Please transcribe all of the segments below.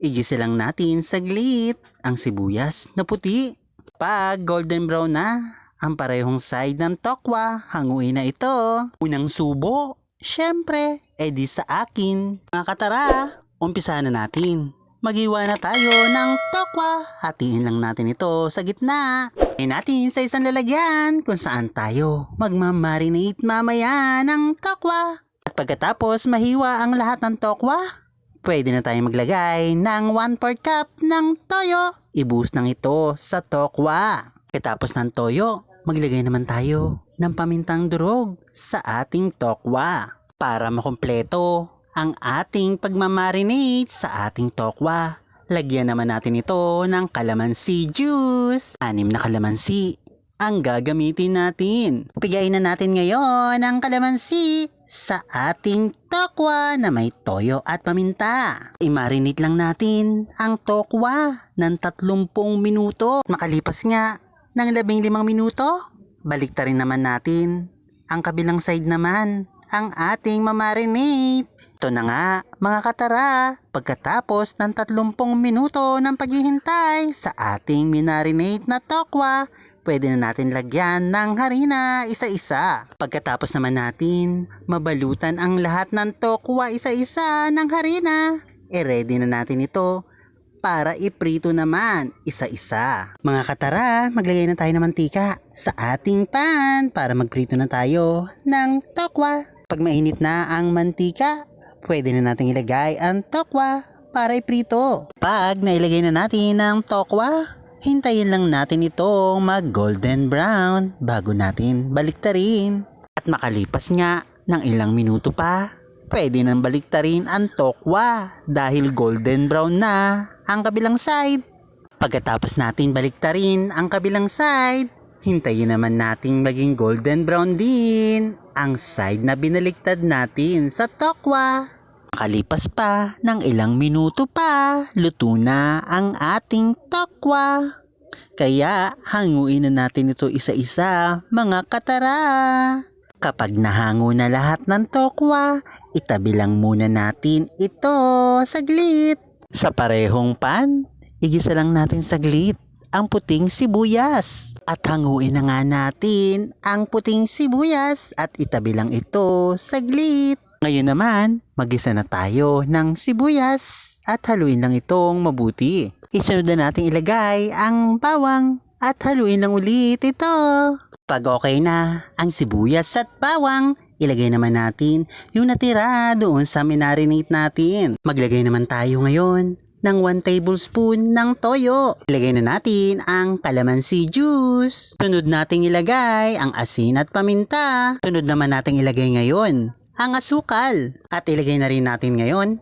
igisa lang natin saglit ang sibuyas na puti. Pag golden brown na, ang parehong side ng tokwa, hanguin na ito. Unang subo, syempre, edi sa akin. Mga katara, umpisa na natin. Magiwa na tayo ng tokwa. Hatiin lang natin ito sa gitna. Ay natin sa isang lalagyan kung saan tayo magmamarinate mamaya ng tokwa. At pagkatapos mahiwa ang lahat ng tokwa, pwede na tayo maglagay ng 1 4 cup ng toyo. Ibus ng ito sa tokwa. Pagkatapos ng toyo, maglagay naman tayo ng pamintang durog sa ating tokwa para makumpleto ang ating pagmamarinate sa ating tokwa. Lagyan naman natin ito ng kalamansi juice. Anim na kalamansi ang gagamitin natin. Pigayin na natin ngayon ang kalamansi sa ating tokwa na may toyo at paminta. I-marinate lang natin ang tokwa ng 30 minuto. Makalipas nga ng 15 minuto, balik rin naman natin ang kabilang side naman ang ating mamarinate. Ito na nga, mga katara, pagkatapos ng 30 minuto ng paghihintay sa ating minarinate na tokwa, pwede na natin lagyan ng harina isa-isa. Pagkatapos naman natin, mabalutan ang lahat ng tokwa isa-isa ng harina. E-ready na natin ito para iprito naman isa-isa. Mga katara, maglagay na tayo ng mantika sa ating pan para magprito na tayo ng tokwa. Pag mainit na ang mantika, pwede na natin ilagay ang tokwa para iprito. Pag nailagay na natin ang tokwa, hintayin lang natin itong mag golden brown bago natin baliktarin. At makalipas nga ng ilang minuto pa, pwede nang baliktarin ang tokwa dahil golden brown na ang kabilang side. Pagkatapos natin baliktarin ang kabilang side, hintayin naman nating maging golden brown din ang side na binaliktad natin sa tokwa. Makalipas pa ng ilang minuto pa, luto na ang ating tokwa. Kaya hanguin na natin ito isa-isa, mga katara. Kapag nahango na lahat ng tokwa, itabi lang muna natin ito saglit. Sa parehong pan, igisa lang natin saglit ang puting sibuyas. At hanguin na nga natin ang puting sibuyas at itabi lang ito saglit. Ngayon naman, magisa na tayo ng sibuyas at haluin lang itong mabuti. Isunod na natin ilagay ang bawang at haluin lang ulit ito. Pag okay na ang sibuyas at bawang, ilagay naman natin yung natira doon sa minarinate natin. Maglagay naman tayo ngayon ng 1 tablespoon ng toyo. Ilagay na natin ang calamansi juice. Sunod nating ilagay ang asin at paminta. Sunod naman nating ilagay ngayon ang asukal. At ilagay na rin natin ngayon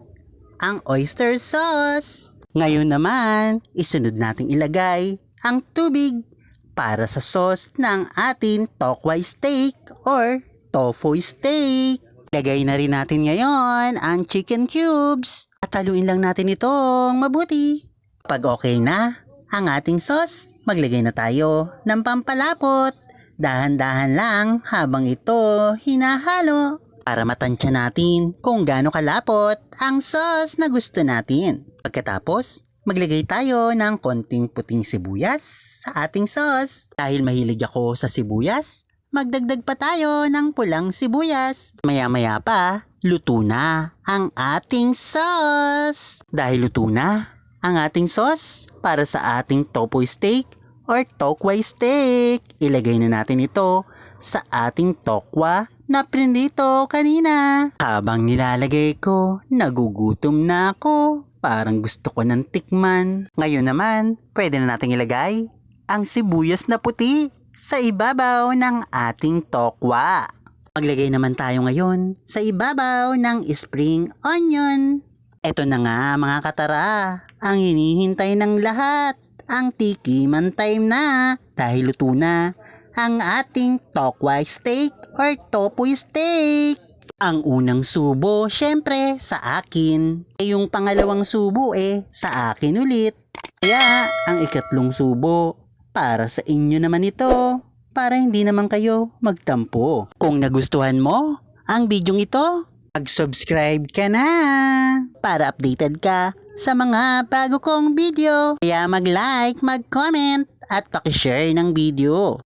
ang oyster sauce. Ngayon naman, isunod nating ilagay ang tubig para sa sauce ng ating tokway steak or tofu steak. Lagay na rin natin ngayon ang chicken cubes at haluin lang natin itong mabuti. Pag okay na ang ating sauce, maglagay na tayo ng pampalapot. Dahan-dahan lang habang ito hinahalo para matansya natin kung gaano kalapot ang sauce na gusto natin. Pagkatapos, maglagay tayo ng konting puting sibuyas sa ating sauce. Dahil mahilig ako sa sibuyas, magdagdag pa tayo ng pulang sibuyas. Maya-maya pa, luto na ang ating sauce. Dahil luto na ang ating sauce para sa ating tofu steak or tokway steak, ilagay na natin ito sa ating tokwa na prinito kanina. Habang nilalagay ko, nagugutom na ako. Parang gusto ko ng tikman. Ngayon naman, pwede na nating ilagay ang sibuyas na puti sa ibabaw ng ating tokwa. Maglagay naman tayo ngayon sa ibabaw ng spring onion. Ito na nga mga katara, ang hinihintay ng lahat. Ang tikiman time na dahil luto na ang ating tokway steak or tofu steak. Ang unang subo, syempre, sa akin. Eh, yung pangalawang subo, eh, sa akin ulit. Kaya, ang ikatlong subo, para sa inyo naman ito. Para hindi naman kayo magtampo. Kung nagustuhan mo ang bidyong ito, mag-subscribe ka na para updated ka sa mga bago kong video. Kaya mag-like, mag-comment at pakishare ng video.